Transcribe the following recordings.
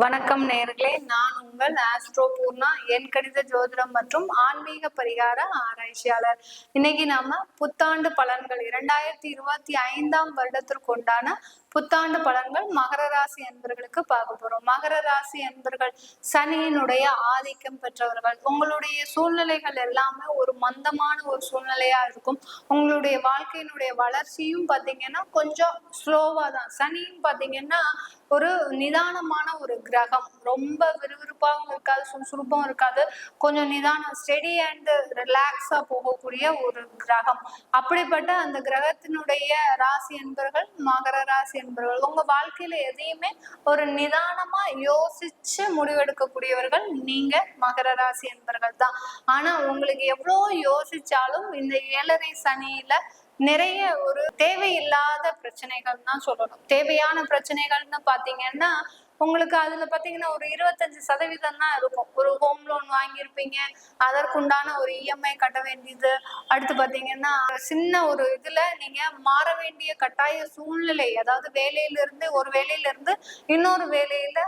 வணக்கம் நேர்களே. நான் உங்கள் ஆஸ்ட்ரோ பூர்ணா என் கணித ஜோதிடம் மற்றும் ஆன்மீக பரிகார ஆராய்ச்சியாளர். இன்னைக்கு நாம புத்தாண்டு பலன்கள் இரண்டாயிரத்தி இருபத்தி ஐந்தாம் வருடத்திற்கு உண்டான புத்தாண்டு பலன்கள் மகர ராசி என்பர்களுக்கு பார்க்க போறோம். மகர ராசி என்பர்கள் சனியினுடைய ஆதிக்கம் பெற்றவர்கள். உங்களுடைய சூழ்நிலைகள் எல்லாமே ஒரு மந்தமான ஒரு சூழ்நிலையா இருக்கும். உங்களுடைய வாழ்க்கையினுடைய வளர்ச்சியும் பாத்தீங்கன்னா கொஞ்சம் ஸ்லோவா தான். சனியும் பாத்தீங்கன்னா ஒரு நிதானமான ஒரு கிரகம். ரொம்ப விறுவிறுப்பாகவும் இருக்காது சுறுசுறுப்பாகவும் இருக்காது. கொஞ்சம் நிதானம் ஸ்டெடி அண்ட் ரிலாக்ஸா போகக்கூடிய ஒரு கிரகம். அப்படிப்பட்ட அந்த கிரகத்தினுடைய ராசி என்பர்கள் மகர ராசி என்பவர்கள் உங்க வாழ்க்கையில எதையுமே ஒரு நிதானமா யோசிச்சு முடிவெடுக்கக்கூடியவர்கள் நீங்க மகர ராசி என்பர்கள் தான். ஆனா உங்களுக்கு எவ்வளோ யோசிச்சாலும் இந்த ஏழரை சனியில நிறைய ஒரு தேவையில்லாத பிரச்சனைகள் தான் சொல்லணும். தேவையான பிரச்சனைகள்னு பாத்தீங்கன்னா உங்களுக்கு அதுல பாத்தீங்கன்னா ஒரு இருபத்தஞ்சு சதவீதம் தான் இருக்கும். ஒரு ஹோம் லோன் வாங்கியிருப்பீங்க. அதற்குண்டான ஒரு இஎம்ஐ கட்ட வேண்டியது. அடுத்து பாத்தீங்கன்னா சின்ன ஒரு இதுல நீங்க மாற வேண்டிய கட்டாய சூழ்நிலை அதாவது வேலையில இருந்து ஒரு வேலையில இருந்து இன்னொரு வேலையில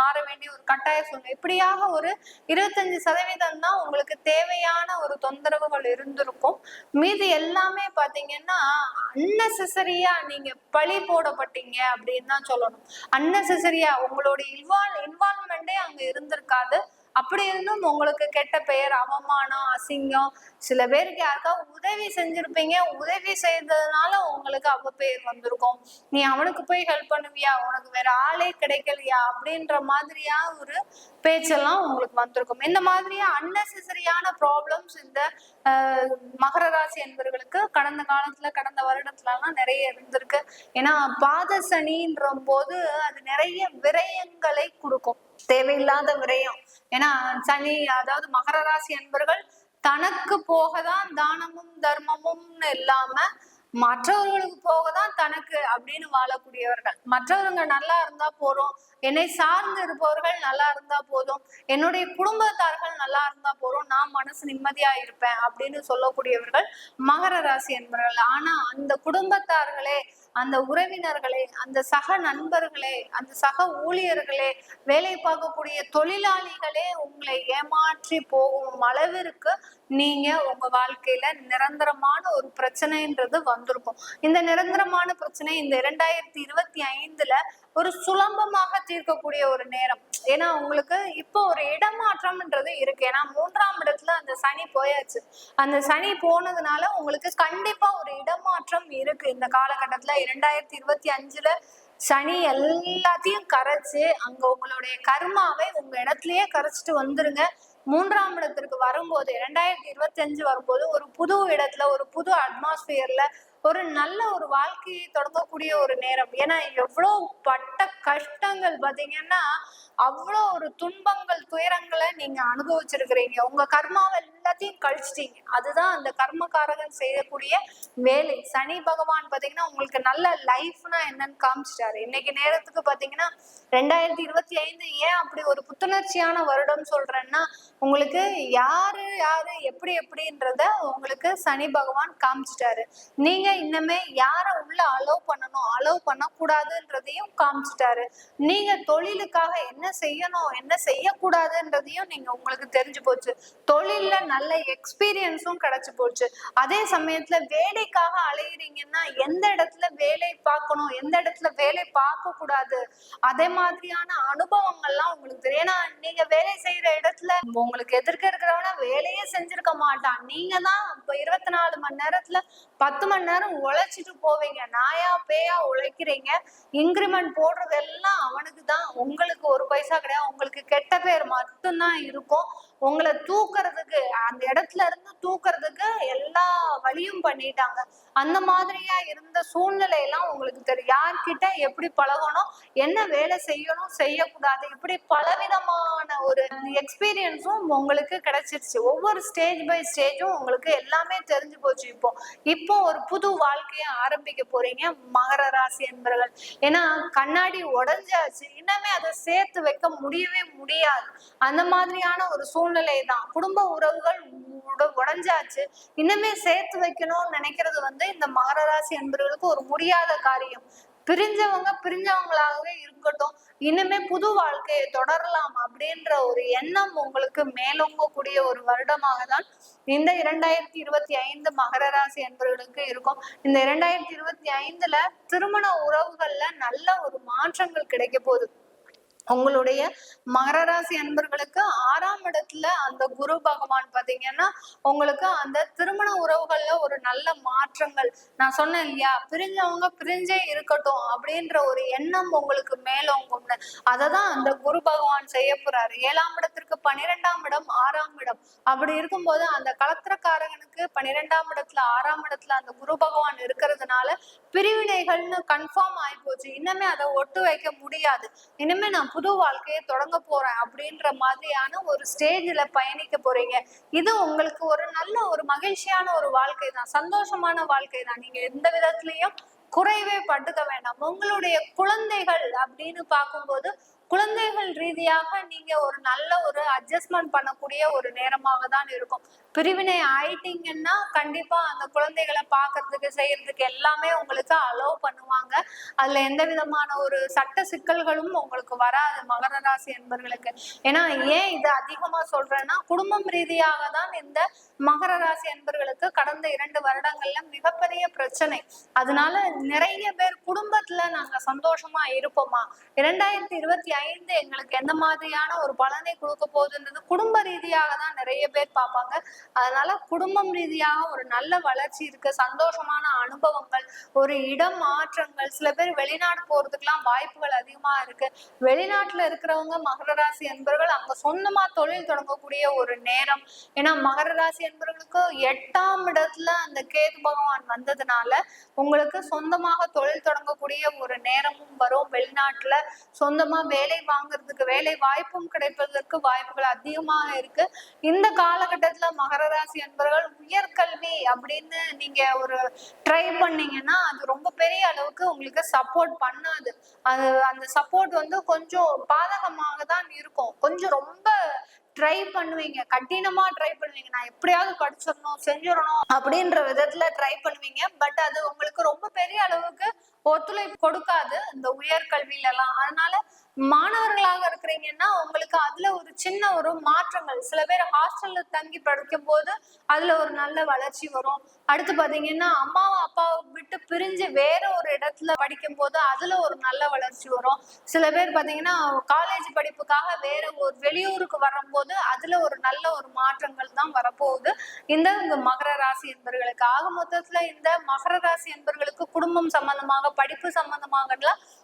மாற வேண்டிய ஒரு கட்டாய சூழ்நிலை. இப்படியாக ஒரு இருபத்தஞ்சு சதவீதம் தான் உங்களுக்கு தேவையான ஒரு தொந்தரவுகள் இருந்திருக்கும். மீதி எல்லாமே பாத்தீங்கன்னா அன்னெசரியா நீங்க பழி போடப்பட்டீங்க அப்படின்னு தான் சொல்லணும். அன்னெசரியா அவங்களோட இன்வால் இன்வால்மெண்டே அங்க இருந்திருக்காது. அப்படி இருந்தும் உங்களுக்கு கெட்ட பெயர் அவமானம் அசிங்கம் சில பேருக்கு யாருக்காவது உதவி செஞ்சிருப்பீங்க. உதவி செய்ததுனால உங்களுக்கு அவ பெயர் வந்திருக்கும். நீ அவனுக்கு போய் ஹெல்ப் பண்ணுவியா? உனக்கு வேற ஆளே கிடைக்கலையா? அப்படின்ற மாதிரியா ஒரு பேச்செல்லாம் உங்களுக்கு வந்திருக்கும். இந்த மாதிரியா அன்னெசரியான ப்ராப்ளம்ஸ் இந்த மகர ராசி என்பவர்களுக்கு கடந்த காலத்துல கடந்த வருடத்துல எல்லாம் நிறைய இருந்திருக்கு. ஏன்னா பாத சனின்ற போது அது நிறைய விரயங்களை கொடுக்கும். தேவையில்லாத விரயம். ஏன்னா சனி அதாவது மகர ராசி என்பவர்கள் தனக்கு போகதான் தானமும் தர்மமும்னு இல்லாம மற்றவர்களுக்கு போகதான் தனக்கு அப்படின்னு வாழக்கூடியவர்கள். மற்றவங்க நல்லா இருந்தா போறோம் என்னை சார்ந்து இருப்பவர்கள் நல்லா இருந்தா போதும். என்னுடைய குடும்பத்தார்கள் நல்லா இருந்தா போதும். நான் மனசு நிம்மதியா இருப்பேன் அப்படின்னு சொல்லக்கூடியவர்கள் மகர ராசி என்பவர்கள் ஆனா அந்த குடும்பத்தார்களே அந்த உறவினர்களே அந்த சக நண்பர்களே அந்த சக ஊழியர்களே வேலை பார்க்கக்கூடிய தொழிலாளிகளே உங்களை ஏமாற்றி போகும் அளவிற்கு நீங்க உங்க வாழ்க்கையில நிரந்தரமான ஒரு பிரச்சனைன்றது வந்திருக்கும். இந்த நிரந்தரமான பிரச்சனை இந்த இரண்டாயிரத்தி இருபத்தி ஐந்துல ஒரு சுலபமாக தீர்க்கக்கூடிய ஒரு நேரம். ஏன்னா உங்களுக்கு இப்போ ஒரு இடமாற்றம்ன்றது இருக்கு. ஏன்னா மூன்றாம் இடத்துல அந்த சனி போயாச்சு. அந்த சனி போனதுனால உங்களுக்கு கண்டிப்பா ஒரு இடமாற்றம் இருக்கு. இந்த காலகட்டத்துல இரண்டாயிரத்தி இருபத்தி அஞ்சுல சனி எல்லாத்தையும் கரைச்சு அங்க உங்களுடைய கர்மாவை உங்க இடத்துலயே கரைச்சிட்டு வந்துருங்க. மூன்றாம் இடத்திற்கு வரும்போது இரண்டாயிரத்தி இருபத்தி அஞ்சு வரும்போது ஒரு புது இடத்துல ஒரு புது அட்மாஸ்பியர்ல ஒரு நல்ல ஒரு வாழ்க்கையை தொடங்கக்கூடிய ஒரு நேரம். ஏன்னா எவ்வளோ பட்ட கஷ்டங்கள் பார்த்தீங்கன்னா அவ்வளோ ஒரு துன்பங்கள் துயரங்களை நீங்க அனுபவிச்சிருக்கிறீங்க. உங்க கர்மாவை எல்லாத்தையும் கழிச்சிட்டீங்க. அதுதான் அந்த கர்மகாரகன் செய்யக்கூடிய வேலை. சனி பகவான் பாத்தீங்கன்னா உங்களுக்கு நல்ல லைஃப்னா என்னன்னு காமிச்சிட்டாரு. இன்னைக்கு நேரத்துக்கு பாத்தீங்கன்னா ரெண்டாயிரத்தி இருபத்தி ஐந்து ஏன் அப்படி ஒரு புத்துணர்ச்சியான வருடம் சொல்றேன்னா உங்களுக்கு யாரு யாரு எப்படி எப்படின்றத உங்களுக்கு சனி பகவான் காமிச்சிட்டாரு. நீங்க இன்னமே யார உள்ள அலோவ் பண்ணணும் அலோவ் பண்ணக்கூடாதுன்றதையும் காமிச்சிட்டாரு. நீங்க தொழிலுக்காக என்ன செய்யணும் என்ன செய்யக்கூடாதுன்றதையும் நீங்க உங்களுக்கு தெரிஞ்சு போச்சு. தொழில்ல நல்ல எக்ஸ்பீரியன்ஸும் கிடைச்சு போச்சு. அதே சமயத்துல வேலைக்காக அலையிறீங்கன்னா எந்த இடத்துல வேலை பார்க்கணும் எந்த இடத்துல வேலை பார்க்க கூடாது அதே மாதிரியான அனுபவங்கள்லாம் உங்களுக்கு தெரியும். ஏன்னா நீங்க வேலை செய்யற இடத்துல உங்களுக்கு எதிர்க்க இருக்கிறவன வேலையே செஞ்சிருக்க மாட்டான். நீங்க தான் இப்ப இருபத்தி நாலு மணி நேரத்துல பத்து மணி நேரம் உழைச்சிட்டு போவீங்க. நாயா பேயா உழைக்கிறீங்க. இன்க்ரிமெண்ட் போடுறது எல்லாம் அவனுக்கு தான் உங்களுக்கு ஒரு பைசா கிடையாது. உங்களுக்கு கெட்ட பேர் மட்டும்தான் இருக்கும். உங்களை தூக்குறதுக்கு அந்த இடத்துல இருந்து தூக்குறதுக்கு எல்லா வழியும் பண்ணிட்டாங்க. அந்த மாதிரியா இருந்த சூழ்நிலை எல்லாம் உங்களுக்கு தெரியும். யார்கிட்ட எப்படி பழகணும் என்ன வேலை செய்யணும் செய்யக்கூடாது இப்படி பலவிதமான ஒரு எக்ஸ்பீரியன்ஸும் உங்களுக்கு கிடைச்சிருச்சு. ஒவ்வொரு ஸ்டேஜ் பை ஸ்டேஜும் உங்களுக்கு எல்லாமே தெரிஞ்சு போச்சு இப்போ. இப்போ ஒரு புது வாழ்க்கையை ஆரம்பிக்க போறீங்க. மகர ராசி என்பவர்கள் ஏன்னா கண்ணாடி உடஞ்சாச்சு. இன்னமே அதை சேர்த்து வைக்க முடியவே முடியாது. அந்த மாதிரியான ஒரு சூழ்நிலை தான். குடும்ப உறவுகள் உடஞ்சாச்சு. இன்னமே இன்னுமே சேர்த்து வைக்கணும்னு நினைக்கிறது வந்து இந்த மகர ராசி என்பவர்களுக்கு ஒரு முடியாத காரியம். பிரிஞ்சவங்க பிரிஞ்சவங்களாகவே இருக்கட்டும். இனிமே புது வாழ்க்கையை தொடரலாம் அப்படின்ற ஒரு எண்ணம் உங்களுக்கு மேலோங்கக்கூடிய ஒரு வருடமாக தான் இந்த இரண்டாயிரத்தி இருபத்தி ஐந்து மகர ராசி என்பவர்களுக்கு இருக்கும். இந்த இரண்டாயிரத்தி இருபத்தி ஐந்துல திருமண உறவுகள்ல நல்ல ஒரு மாற்றங்கள் கிடைக்க போகுது. உங்களுடைய மகரராசி அன்பர்களுக்கு ஆறாம் இடத்துல அந்த குரு பகவான் பாத்தீங்கன்னா உங்களுக்கு அந்த திருமண உறவுகள்ல ஒரு நல்ல மாற்றங்கள். நான் சொன்னேன் இல்லையா? பிரிஞ்சவங்க பிரிஞ்சே இருக்கட்டும் அப்படின்ற ஒரு எண்ணம் உங்களுக்கு மேலோங்கும்னு அதை தான் அந்த குரு பகவான் செய்ய போறாரு. ஏழாம் இடத்திற்கு பன்னிரெண்டாம் இடம் ஆறாம் இடம். அப்படி இருக்கும்போது அந்த கலத்திரக்காரகனுக்கு பன்னிரெண்டாம் இடத்துல ஆறாம் இடத்துல அந்த குரு பகவான் இருக்கிறதுனால பிரிவினைகள்னு கன்ஃபார்ம் ஆகி போச்சு. இன்னமே அதை ஒட்டு வைக்க முடியாது. இனிமே நான் புது வாழ்க்கையை தொடங்க போறேன் அப்படின்ற மாதிரியான ஒரு ஸ்டேஜ்ல பயணிக்க போறீங்க. இது உங்களுக்கு ஒரு நல்ல ஒரு மகிழ்ச்சியான ஒரு வாழ்க்கை தான். சந்தோஷமான வாழ்க்கை தான். நீங்க எந்த விதத்துலயும் குறைவே பட்டுக்க வேண்டாம். உங்களுடைய குழந்தைகள் அப்படின்னு பார்க்கும்போது குழந்தைகள் ரீதியாக நீங்க ஒரு நல்ல ஒரு அட்ஜஸ்ட்மெண்ட் பண்ணக்கூடிய ஒரு நேரமாக தான் இருக்கும். பிரிவினை ஆயிட்டீங்கன்னா கண்டிப்பா அந்த குழந்தைகளை பார்க்கறதுக்கு செய்யறதுக்கு எல்லாமே உங்களுக்கு அலோவ் பண்ணுவாங்க. அதுல எந்த விதமான ஒரு சட்ட சிக்கல்களும் உங்களுக்கு வராது மகர ராசி என்பர்களுக்கு. ஏன்னா ஏன் இது அதிகமா சொல்றேன்னா குடும்பம் ரீதியாக தான் இந்த மகர ராசி என்பர்களுக்கு கடந்த இரண்டு வருடங்கள்ல மிகப்பெரிய பிரச்சனை. அதனால நிறைய பேர் குடும்பத்துல நாங்க சந்தோஷமா இருப்போமா? இரண்டாயிரத்தி இருபத்தி ஐந்து எங்களுக்கு எந்த மாதிரியான ஒரு பலனை கொடுக்க போகுதுன்றது குடும்ப ரீதியாக தான் நிறைய பேர் பார்ப்பாங்க. அதனால குடும்பம் ரீதியாக ஒரு நல்ல வளர்ச்சி இருக்கு சந்தோஷமான அனுபவங்கள் ஒரு இடம் மாற்றங்கள் சில பேர் வெளிநாடு போறதுக்கெல்லாம் வாய்ப்புகள் அதிகமா இருக்கு. வெளிநாட்டுல இருக்கிறவங்க மகர ராசி என்பவர்கள் அங்க சொந்தமா தொழில் தொடங்கக்கூடிய ஒரு நேரம். ஏன்னா மகர ராசி என்பவர்களுக்கு எட்டாம் இடத்துல அந்த கேது பகவான் வந்ததுனால உங்களுக்கு சொந்தமாக தொழில் தொடங்கக்கூடிய ஒரு நேரமும் வரும். வெளிநாட்டுல சொந்தமா வேலை வாங்குறதுக்கு வேலை வாய்ப்பும் கிடைப்பதற்கு வாய்ப்புகள் அதிகமாக இருக்கு. இந்த காலகட்டத்துல மகர ராசி என்பவர்கள் உயர்கல்வி அப்படின்னு நீங்க ஒரு ட்ரை பண்ணீங்கன்னா அது ரொம்ப பெரிய அளவுக்கு உங்களுக்கு சப்போர்ட் பண்ணாது. அது அந்த சப்போர்ட் வந்து கொஞ்சம் பாதகமாக தான் இருக்கும். கொஞ்சம் ரொம்ப ட்ரை பண்ணுவீங்க. கடினமா ட்ரை பண்ணுவீங்க. நான் எப்படியாவது படிச்சிடணும் செஞ்சிடணும் அப்படின்ற விதத்துல ட்ரை பண்ணுவீங்க. பட் அது உங்களுக்கு ரொம்ப பெரிய அளவுக்கு ஒத்துழைப்பு கொடுக்காது இந்த உயர்கல்வியில எல்லாம் அதனால மாணவர்களாக இருக்கிறீங்கன்னா உங்களுக்கு அதுல ஒரு சின்ன ஒரு மாற்றங்கள். சில பேர் ஹாஸ்டல்ல தங்கி படிக்கும் போது அதுல ஒரு நல்ல வளர்ச்சி வரும். அடுத்து பாத்தீங்கன்னா அம்மாவும் அப்பாவை விட்டு பிரிஞ்சு வேற ஒரு இடத்துல படிக்கும் போது அதுல ஒரு நல்ல வளர்ச்சி வரும். சில பேர் பாத்தீங்கன்னா காலேஜ் படிப்புக்காக வேற ஒரு வெளியூருக்கு வரும்போது அதுல ஒரு நல்ல ஒரு மாற்றங்கள் தான் வரப்போகுது. இந்த இந்த மகர ராசி என்பர்களுக்கு. ஆக மொத்தத்துல இந்த மகர ராசி என்பர்களுக்கு குடும்பம் சம்பந்தமாக படிப்பு சம்பந்தமாக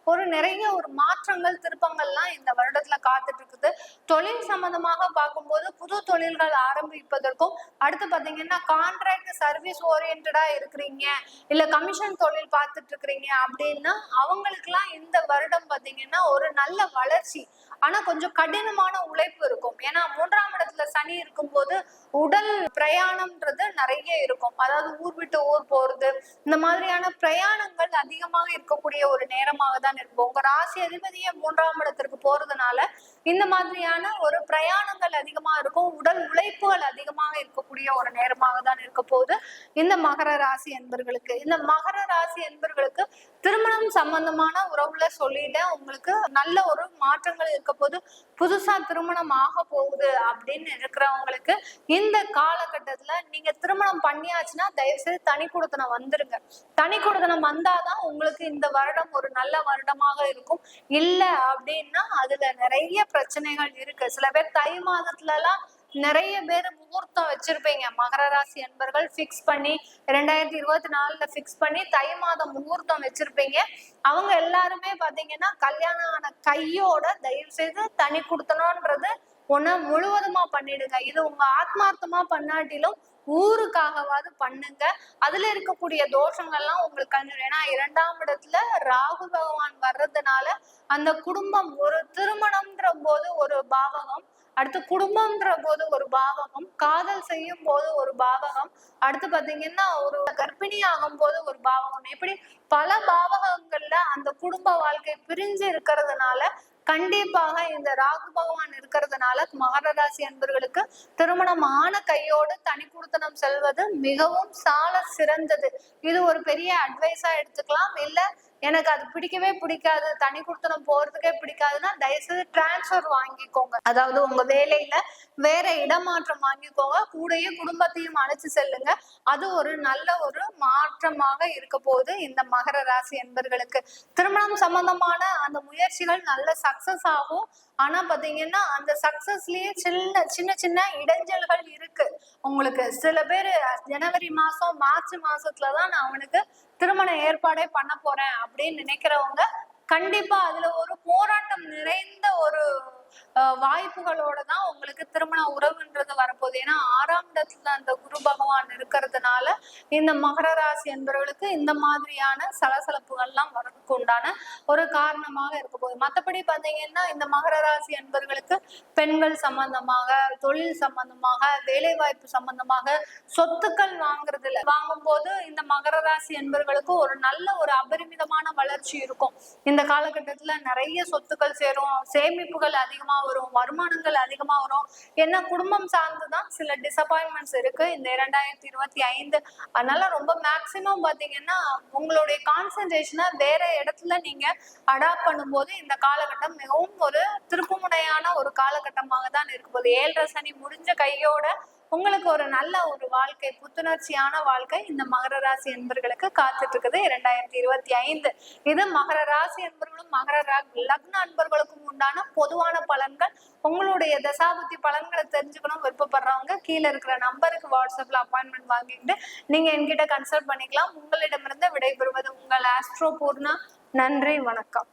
ஒரு நிறைய ஒரு மாற்றங்கள் திருப்பங்கள்லாம் இந்த வருடத்துல காத்துட்டு இருக்குது. தொழில் சம்பந்தமாக பார்க்கும்போது புது தொழில்கள் ஆரம்பிப்பதற்கும் அடுத்து பாத்தீங்கன்னா கான்ட்ராக்ட் சர்வீஸ் ஓரியன்டா இருக்கிறீங்க இல்ல கமிஷன் தொழில் பார்த்துட்டு இருக்கிறீங்க அப்படின்னா அவங்களுக்குலாம் இந்த வருடம் பாத்தீங்கன்னா ஒரு நல்ல வளர்ச்சி. ஆனா கொஞ்சம் கடினமான உழைப்பு இருக்கும். ஏன்னா மூன்றாம் இடத்துல சனி இருக்கும்போது உடல் பிரயாணம்ன்றது நிறைய இருக்கும். அதாவது ஊர் விட்டு ஊர் போறது இந்த மாதிரியான பிரயாணங்கள் அதிகமாக இருக்கக்கூடிய ஒரு நேரமாக தான் இருக்கும். உங்க ராசி அதிபதியே மூன்றாம் இடத்திற்கு போறதுனால இந்த மாதிரியான ஒரு பிரயாணங்கள் அதிகமா இருக்கும். உடல் உழைப்புகள் அதிகமாக இருக்கக்கூடிய ஒரு நேரமாக தான் இருக்க போகுது. இந்த மகர ராசி என்பர்களுக்கு இந்த மகர ராசி என்பர்களுக்கு திருமணம் சம்பந்தமான உறவுல சொல்லிட்டு உங்களுக்கு நல்ல ஒரு மாற்றங்கள் இருக்க போது புதுசா திருமணம் ஆக போகுது அப்படின்னு இருக்கிறவங்களுக்கு இந்த காலகட்டத்துல நீங்க திருமணம் பண்ணியாச்சுன்னா தயவு செய்து தனி கொடுத்தனம் வந்துருங்க. தனி கொடுத்தனம் வந்தாதான் உங்களுக்கு இந்த வருடம் ஒரு நல்ல வருடமாக இருக்கும். இல்ல அப்படின்னா அதுல நிறைய பிரச்சனைகள் இருக்கு. சில பேர் தை மாதத்துல எல்லாம் நிறைய பேர் முகூர்த்தம் வச்சிருப்பீங்க. மகர ராசி என்பர்கள் ஃபிக்ஸ் பண்ணி ரெண்டாயிரத்தி இருபத்தி நாலுல ஃபிக்ஸ் பண்ணி தை மாதம் முகூர்த்தம் வச்சிருப்பீங்க. அவங்க எல்லாருமே பாத்தீங்கன்னா கல்யாணம் ஆன கையோட தயவு செய்து தனி கொடுத்தணும்ன்றது ஒண்ணு முழுவதுமா பண்ணிடுங்க. இது உங்க ஆத்மார்த்தமா பண்ணாட்டிலும் ஊருக்காகவாது பண்ணுங்க. அதுல இருக்கக்கூடிய தோஷங்கள்லாம் உங்களுக்கு கழிஞ்சிடும் ஏன்னா இரண்டாம் இடத்துல ராகு பகவான் வர்றதுனால அந்த குடும்பம் ஒரு திருமணம்ன்ற போது ஒரு பாவகம் அடுத்து குடும்பம்ன்ற போது ஒரு பாவகம் காதல் செய்யும் போது ஒரு பாவகம் அடுத்து பாத்தீங்கன்னா ஒரு கர்ப்பிணி ஆகும் போது ஒரு பாவகம். இப்படி பல பாவகங்கள்ல அந்த குடும்ப வாழ்க்கை பிரிஞ்சு இருக்கிறதுனால கண்டிப்பாக இந்த ராகு பகவான் இருக்கிறதுனால மகர ராசி அன்பர்களுக்கு திருமணம் ஆன கையோடு தனி குடுத்தனம் செல்வது மிகவும் சால சிறந்தது. இது ஒரு பெரிய அட்வைஸா எடுத்துக்கலாம். இல்ல எனக்கு அது பிடிக்கவே பிடிக்காது. தனி கொடுத்தனம் போறதுக்கே பிடிக்காதுன்னா தயவுசெய்து டிரான்ஸ்ஃபர் வாங்கிக்கோங்க. அதாவது உங்க வேலையில வேற இடமாற்றம் வாங்கிக்கோங்க. கூடயே குடும்பத்தையும் அழைச்சு செல்லுங்க. அது ஒரு நல்ல ஒரு மாற்றமாக இருக்க போகுது இந்த மகர ராசி என்பர்களுக்கு. திருமணம் சம்பந்தமான அந்த முயற்சிகள் நல்ல சக்சஸ் ஆகும். ஆனா பாத்தீங்கன்னா அந்த சக்சஸ்லயே சின்ன சின்ன சின்ன இடைஞ்சல்கள் இருக்கு. உங்களுக்கு சில பேர் ஜனவரி மாசம் மார்ச் மாசத்துலதான் நான் அவனுக்கு திருமண ஏற்பாடே பண்ண போறேன் அப்படின்னு நினைக்கிறவங்க கண்டிப்பா அதுல ஒரு போராட்டம் நிறைந்த ஒரு வாய்ப்புகளோட தான் உங்களுக்கு திருமண உறவுன்றது வரப்போகுது. ஏன்னா ஆறாம் இடத்துல அந்த குரு பகவான் இருக்கிறதுனால இந்த மகர ராசி என்பவர்களுக்கு இந்த மாதிரியான சலசலப்புகள்லாம் வரதுக்கு உண்டான ஒரு காரணமாக இருக்க போகுது. மற்றபடி பார்த்தீங்கன்னா இந்த மகர ராசி என்பவர்களுக்கு பெண்கள் சம்பந்தமாக தொழில் சம்பந்தமாக வேலை வாய்ப்பு சம்பந்தமாக சொத்துக்கள் வாங்குறதுல வாங்கும்போது இந்த மகர ராசி என்பவர்களுக்கு ஒரு நல்ல ஒரு அபரிமிதமான வளர்ச்சி இருக்கும். இந்த காலகட்டத்துல நிறைய சொத்துக்கள் சேரும் சேமிப்புகள் அதிகம் வரும் வருமானங்கள் அதிகமா வரும். என்ன குடும்பம் சார்ந்துதான் சில டிசப்பாயின்மெண்ட்ஸ் இருக்கு. இந்த இரண்டாயிரத்தி இருபத்தி ஐந்து அதனால ரொம்ப மேக்சிமம் பாத்தீங்கன்னா உங்களுடைய கான்சென்ட்ரேஷனை வேற இடத்துல நீங்க அடாப்ட் பண்ணும்போது இந்த காலகட்டம் மிகவும் ஒரு திருப்புமுனையான ஒரு காலகட்டமாக தான் இருக்கும் போது ஏழரை சனி முடிஞ்ச கையோட உங்களுக்கு ஒரு நல்ல ஒரு வாழ்க்கை புத்துணர்ச்சியான வாழ்க்கை இந்த மகர ராசி என்பர்களுக்கு காத்துட்டு இருக்குது இரண்டாயிரத்தி இருபத்தி ஐந்து. இது மகர ராசி என்பர்களும் மகர ரா- லக்ன அன்பர்களுக்கும் உண்டான பொதுவான பலன்கள். உங்களுடைய தசாபுத்தி பலன்களை தெரிஞ்சுக்கணும் விருப்பப்படுறவங்க கீழே இருக்கிற நம்பருக்கு வாட்ஸ்அப்ல அப்பாயின்மெண்ட் வாங்கிட்டு நீங்க என்கிட்ட கன்சல்ட் பண்ணிக்கலாம். உங்களிடமிருந்து விடைபெறுவது உங்கள் ஆஸ்ட்ரோ பூர்ணா. நன்றி வணக்கம்.